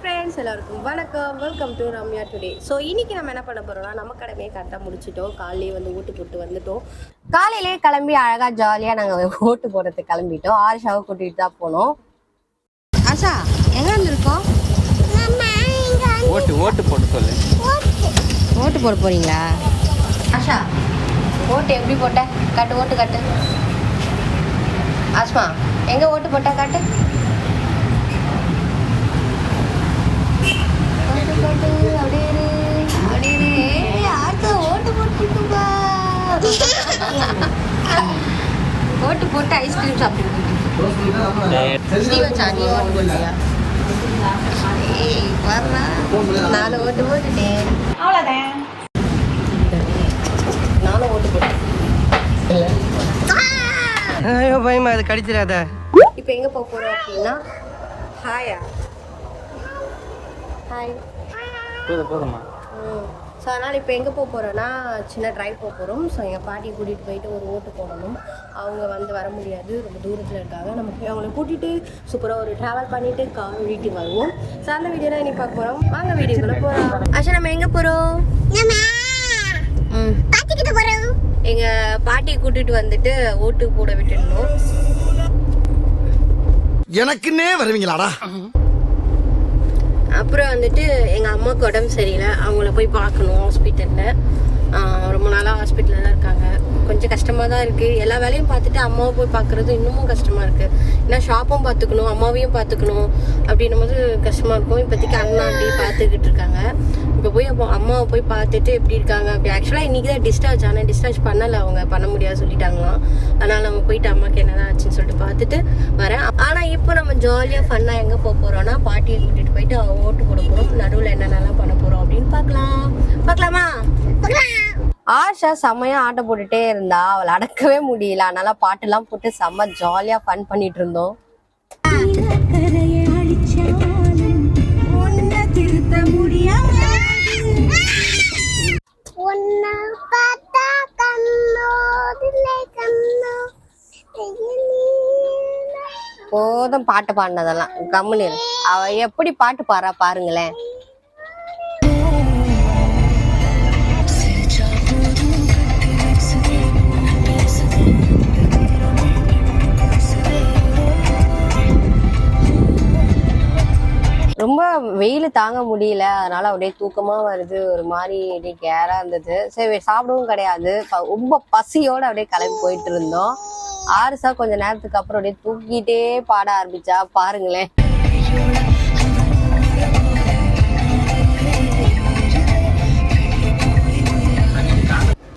Friends எல்லாருக்கும் வணக்கம். Welcome to Ramya today so இன்னைக்கு நம்ம என்ன பண்ண போறோம்னா நம்ம கடமையை கரெக்டாக முடிச்சிட்டோம். காலையிலே வந்து ஓட்டு போட்டு வந்துட்டோம். காலையிலே கிளம்பி அழகாக ஜாலியாக நாங்கள் ஓட்டு போடுறதுக்கு கிளம்பிட்டோம். ஆரிஷாவை கூட்டிகிட்டு தான் போனோம். ஆஷா எங்கே வந்திருக்கோம்? ஓட்டு ஓட்டு போட்டு சொல்லு. ஓட்டு. போட போறீங்களா? ஆஷா ஓட்டு எப்படி போட்ட? காட்டு ஓட்டு காட்டு. ஆஸ்மா எங்க ஓட்டு போட்ட? காட்டு. ஓட்டு போட்டு ஐஸ்கிரீம் சாப்பிட்டு ஸ்ரீவச்சா நீ ஓட்டு போட்டியா? ஏய் வர்றா நாலு ஓட்டு போட்டுட்டேன். நானும் ஓட்டு போட்டேன் ஐயோ பயமா அது கடிச்சிடாத. இப்போ எங்கே போக போகிறோம் அப்படின்னா ஹாயா ஹாய் போதும் போதுமா ஸோ அதனால் இப்போ எங்கே போக போகிறோன்னா சின்ன ட்ரைவ் போக போகிறோம் ஸோ எங்கள் பாட்டி கூட்டிகிட்டு போயிட்டு ஒரு ஓட்டு போடணும். அவங்க வந்து வர முடியாது. ரொம்ப தூரத்தில் இருக்காங்க. நம்ம போய் அவங்கள கூட்டிகிட்டு சூப்பராக ஒரு ட்ராவல் பண்ணிவிட்டு கார் வீட்டுக்கு வருவோம். ஸோ அந்த வீடியோ தான் இனி பார்க்க போகிறோம் வாங்க வீடியோக்குள்ளே போகிறோம் ஆஷா நம்ம எங்கே போகிறோம் ம். எங்கள் பாட்டியை கூட்டிகிட்டு வந்துட்டு ஓட்டு போட விட்டுருந்தோம். எனக்குன்னே வருவீங்களாடா? அப்புறம் வந்துட்டு எங்கள் அம்மாவுக்கு உடம்பு சரியில்லை. அவங்கள போய் பார்க்கணும் ஹாஸ்பிட்டலில் ரொம்ப நாளாக ஹாஸ்பிட்டலில் தான் இருக்காங்க. கொஞ்சம் கஷ்டமாக தான் இருக்குது எல்லா வேலையும் பார்த்துட்டு அம்மாவை போய் பார்க்குறது இன்னமும் கஷ்டமாக இருக்குது ஏன்னா ஷாப்பும் பார்த்துக்கணும் அம்மாவையும் பார்த்துக்கணும் அப்படின்னும் போது கஷ்டமாக இருக்கும். இப்போதைக்கு அண்ணா அப்படி பார்த்துக்கிட்டு இருக்காங்க. இப்போ போய் அப்போ அம்மாவை போய் பார்த்துட்டு எப்படி இருக்காங்க? அப்படி ஆக்சுவலாக இன்றைக்கி தான் டிஸ்சார்ஜ் ஆனால் டிஸ்சார்ஜ் பண்ணலை அவங்க. பண்ண முடியாது சொல்லிட்டாங்களாம். அதனால் நம்ம போயிட்டு அம்மாவுக்கு என்னதான் ஆச்சுன்னு சொல்லிட்டு பார்த்துட்டு வரேன். இப்போ நம்ம ஜாலியாக ஃபன்னாக எங்கே போக போகிறோம்னா பாட்டியை கூட்டிகிட்டு போயிட்டு அவ ஓட்டு போட போகிறோம் நடுவில் என்னென்னலாம் பண்ண போகிறோம் அப்படின்னு பார்க்கலாம். பார்க்கலாமா? ஆஷா செம்மையாக ஆட்டம் போட்டுட்டே இருந்தா அவளை அடக்கவே முடியல. அதனால பாட்டுலாம் போட்டு செம்ம ஜாலியாக ஃபன் பண்ணிட்டு இருந்தோம். பார்த்தா கண்ணோதில்லை கண்ணோ. போதும் பாட்டு பாடினதெல்லாம். கம்முனு அவ எப்படி பாட்டு பாடுறா பாருங்களேன். ரொம்ப வெயில் தாங்க முடியல. அதனால அப்படியே தூக்கமா வருது. ஒரு மாதிரி அப்படியே கேரா இருந்தது. சரி சாப்பிடவும் கிடையாது. ரொம்ப பசியோட அப்படியே கிளம்பி போயிட்டு இருந்தோம். ஆறுசா கொஞ்ச நேரத்துக்கு அப்புறம் அப்படியே தூக்கிட்டே பாட ஆரம்பிச்சா பாருங்களேன்.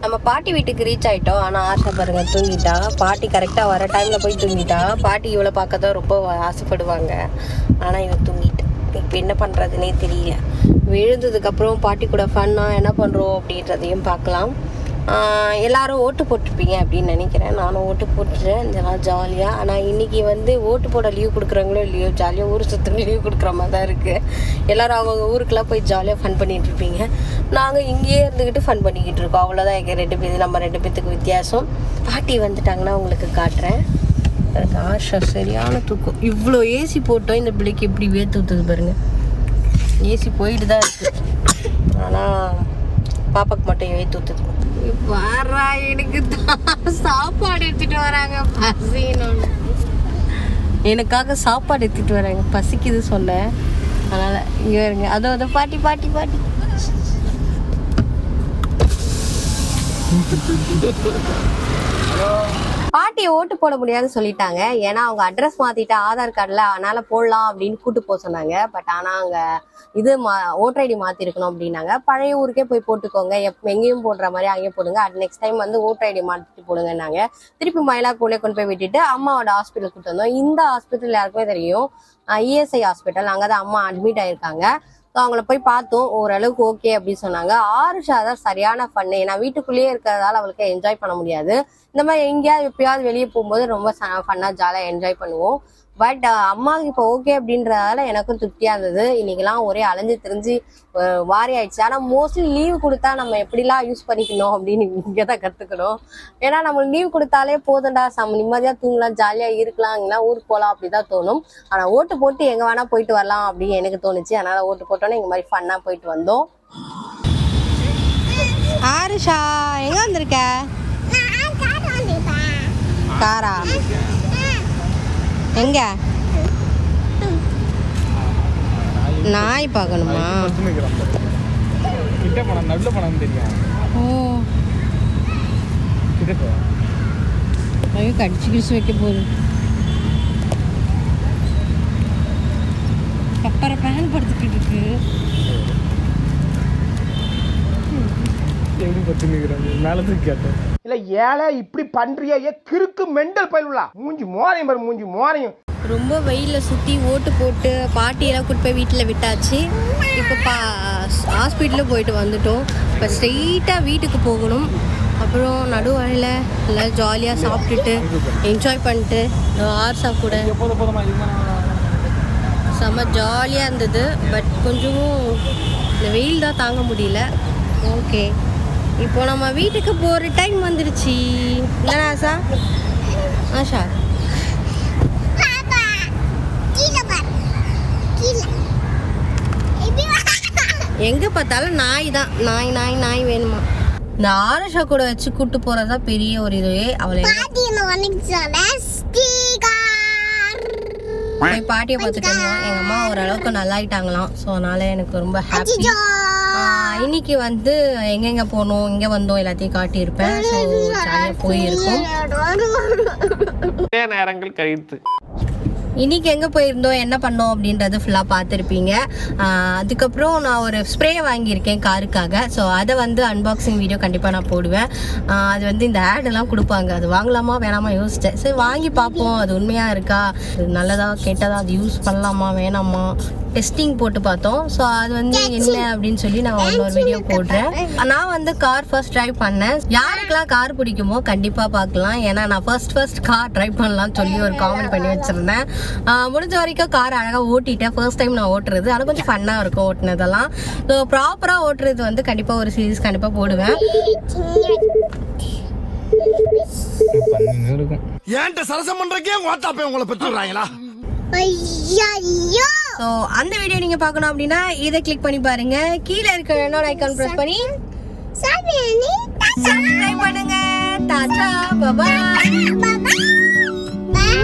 நம்ம பாட்டி வீட்டுக்கு ரீச் ஆயிட்டோம். ஆனா ஆசை பாருங்க தூங்கிட்டா. பாட்டி கரெக்டா வர டைம்ல போய் தூங்கிட்டா. பாட்டி இவளை பார்க்க தான் ரொம்ப ஆசைப்படுவாங்க. ஆனா இவன் தூங்கிட்டு. இப்போ என்ன பண்ணுறதுனே தெரியல. விழுந்ததுக்கு அப்புறம் பாட்டி கூட ஃபன்னா என்ன பண்றோம் அப்படின்றதையும் பார்க்கலாம். எல்லாரும் ஓட்டு போட்டிருப்பீங்க அப்படின்னு நினைக்கிறேன். நானும் ஓட்டு போட்டுட்டேன் இதெல்லாம் ஜாலியாக ஆனால் இன்னைக்கு வந்து ஓட்டு போட லீவ் கொடுக்குறாங்களோ இல்லையோ ஜாலியாக ஊர் சுற்றுங்க லீவ் கொடுக்குற மாதிரி தான் இருக்குது எல்லோரும் அவங்க ஊருக்கெல்லாம் போய் ஜாலியாக ஃபன் பண்ணிகிட்ருப்பீங்க இருப்பீங்க. நாங்கள் இங்கேயே இருந்துக்கிட்டு ஃபன் பண்ணிக்கிட்டு இருக்கோம். அவ்வளோதான் எங்கள் ரெண்டு பேர் நம்ம ரெண்டு பேத்துக்கு வித்தியாசம். பாட்டி வந்துட்டாங்கன்னா உங்களுக்கு காட்டுறேன். எனக்கு ஆஷா சரியான தூக்கம். இவ்வளோ ஏசி போட்டோம். இந்த பிள்ளைக்கு எப்படி வேர்த்து ஊற்றுது பாருங்கள் ஏசி போயிட்டு தான் இருக்குது ஆனால் பாப்பாக்கு மட்டும் வேர்த்து ஊற்றுது பாரா எனக்கு சாப்பாடு எடுத்துட்டு வராங்க பசின்னு. எனக்காக சாப்பாடு எடுத்துட்டு வராங்க பசிக்குது சொல்ல. அதனால இங்க இருங்க அதோ அதை பாட்டி பாட்டி பாட்டி. பாட்டி ஓட்டு போட முடியாதுன்னு சொல்லிட்டாங்க. ஏன்னா அவங்க அட்ரஸ் மாத்திட்டு ஆதார் கார்டில் அதனால போடலாம் அப்படின்னு கூட்டு போக சொன்னாங்க. பட் ஆனால் அங்கே இது மா ஓட்டர் ஐடி மாத்திருக்கணும் அப்படின்னாங்க. பழைய ஊருக்கே போய் போட்டுக்கோங்க. எப் எங்கேயும் போடுற மாதிரி அங்கேயும் போடுங்க. அட் நெக்ஸ்ட் டைம் வந்து ஓட்டர் ஐடி மாற்றிட்டு போடுங்கன்னாங்க. திருப்பி மயிலாக்கூடே கொண்டு போய் விட்டுட்டு அம்மாவோட ஹாஸ்பிட்டல் கூட்டு வந்தோம். இந்த ஹாஸ்பிட்டல் யாருக்குமே தெரியும். இஎஸ்ஐ ஹாஸ்பிட்டல் அங்கே தான் அம்மா அட்மிட் ஆயிருக்காங்க. ஸோ அவங்கள போய் பார்த்தோம். ஓரளவுக்கு ஓகே அப்படின்னு சொன்னாங்க. ஆருஷா தான் சரியான ஃபன்னு ஏன்னா வீட்டுக்குள்ளேயே இருக்கிறதால அவளுக்கு என்ஜாய் பண்ண முடியாது. இந்த மாதிரி எங்கேயாவது எப்பயாவது வெளியே போகும்போது ரொம்ப ஃபன்னாக ஜாலியாக என்ஜாய் பண்ணுவோம். பட் அம்மாவுக்கு இப்போ ஓகே அப்படின்றதால எனக்கும் திருப்தியா இருந்தது. இன்னைக்கெல்லாம் ஒரே அலைஞ்சு திரிஞ்சு வாரி ஆயிடுச்சு. ஆனா மோஸ்ட்லி லீவ் கொடுத்தா நம்ம எப்படிலாம் யூஸ் பண்ணிக்கணும் அப்படின்னு இங்கே தான் கத்துக்கணும். ஏன்னா நம்ம லீவ் கொடுத்தாலே போதும்டா நம்ம நிம்மதியா தூங்கலாம் ஜாலியா இருக்கலாம் ஊருக்கு போகலாம் அப்படிதான் தோணும். ஆனா ஓட்டு போட்டு எங்க வேணா போயிட்டு வரலாம் அப்படின்னு எனக்கு தோணுச்சு. அதனால ஓட்டு போட்டோன்னே எங்க மாதிரி ஃபன்னா போயிட்டு வந்தோம். ஆரிஷா எங்க வந்திருக்க? காரா? எங்க? நாய் பார்க்கணுமா? கிட்ட பணம் நல்ல பணம் தெரியும். ஓ. ஐயோ கடிச்சு கிடிச்சு வைக்க போகுது. கப்பரை பேன் படுத்துக்கிட்டு இருக்கு. எப்படி பத்து நிற்கிறாங்க மேலே கேட்டேன். இல்ல ஏழை இப்படி பண்றியா ஏ கிறுக்கு மெண்டல் பயிலுலா மூஞ்சி மோரையும் பாரு மூஞ்சி மோரையும். ரொம்ப வெயிலில் சுற்றி ஓட்டு போட்டு பாட்டியெல்லாம் கூட்டு போய் வீட்டில் விட்டாச்சு. இப்போ பா ஹாஸ்பிட்டலில் போயிட்டு வந்துட்டோம். இப்போ ஸ்ட்ரெயிட்டாக வீட்டுக்கு போகணும். அப்புறம் நடுவழியில் எல்லாம் ஜாலியாக சாப்பிட்டுட்டு என்ஜாய் பண்ணிட்டு ஆர்ஸா கூட. செம்ம ஜாலியாக இருந்தது. பட் கொஞ்சமும் இந்த வெயில் தான் தாங்க முடியல. ஓகே இப்போ நம்ம வீட்டுக்கு போகிற டைம் வந்துருச்சு. இல்லைனா ஆஷா. ஆஷா. எங்கே பார்த்தாலும் நாய் தான். நாய் நாய் நாய் வேணுமா? இந்த ஆரஷா கூட வச்சு கூட்டு போகிறது தான் பெரிய ஒரு இதுவே அவளை பாட்டியை இருந்தோம் எங்கள் அம்மா ஓரளவுக்கு நல்லாயிட்டாங்களாம் ஸோ அதனால எனக்கு ரொம்ப ஹாப்பி இன்னைக்கு வந்து எங்கெங்க போனோம் இங்கே வந்தோம் எல்லாத்தையும் காட்டியிருப்பேன். ஸோ ஜாலியாக போயிருக்கோம். நேரங்கள் கழித்து. இன்னைக்கு எங்கே போயிருந்தோம் என்ன பண்ணோம் அப்படின்றது ஃபுல்லாக பார்த்துருப்பீங்க. அதுக்கப்புறம் நான் ஒரு ஸ்ப்ரே வாங்கியிருக்கேன் காருக்காக. ஸோ அதை வந்து அன்பாக்சிங் வீடியோ கண்டிப்பாக நான் போடுவேன். அது வந்து இந்த ஆடெல்லாம் கொடுப்பாங்க. அது வாங்கலாமா வேணாமா யோசித்தேன் சரி வாங்கி பார்ப்போம். அது உண்மையாக இருக்கா? நல்லதா கெட்டதா? அது யூஸ் பண்ணலாமா வேணாமா? டெஸ்டிங் போட்டு பார்த்தோம். ஸோ அது வந்து என்ன அப்படின்னு சொல்லி நான் இன்னொரு வீடியோ போடுறேன். நான் வந்து கார் ஃபர்ஸ்ட் ட்ரைவ் பண்ணேன். யாருக்கெல்லாம் கார் பிடிக்குமோ கண்டிப்பாக பார்க்கலாம். ஏன்னா நான் ஃபர்ஸ்ட் ஃபர்ஸ்ட் கார் ட்ரை பண்ணலாம்னு சொல்லி ஒரு காமெண்ட் பண்ணி வச்சுருந்தேன். முடிஞ்ச வரைக்கும் கார் அழகாக ஓட்டிட்டேன். ஃபர்ஸ்ட் டைம் நான் ஓட்டுறது. ஆனால் கொஞ்சம் ஃபன்னாக இருக்கும் ஓட்டுனதெல்லாம். ஸோ ப்ராப்பராக ஓட்டுறது வந்து கண்டிப்பாக ஒரு சீரீஸ் கண்டிப்பாக போடுவேன். ஏன்ட்ட சரசம் பண்றக்கே ஓட்டாப்பே உங்களை பெற்றுறாங்களா ஐயோ ஸோ அந்த வீடியோ நீங்கள் பார்க்கணும் அப்படின்னா இதை கிளிக் பண்ணி பாருங்க. கீழே இருக்க என்னோட ஐக்கான் ப்ரெஸ் பண்ணி சப்ஸ்கிரைப் பண்ணுங்க. டாடா பபாய் பாய்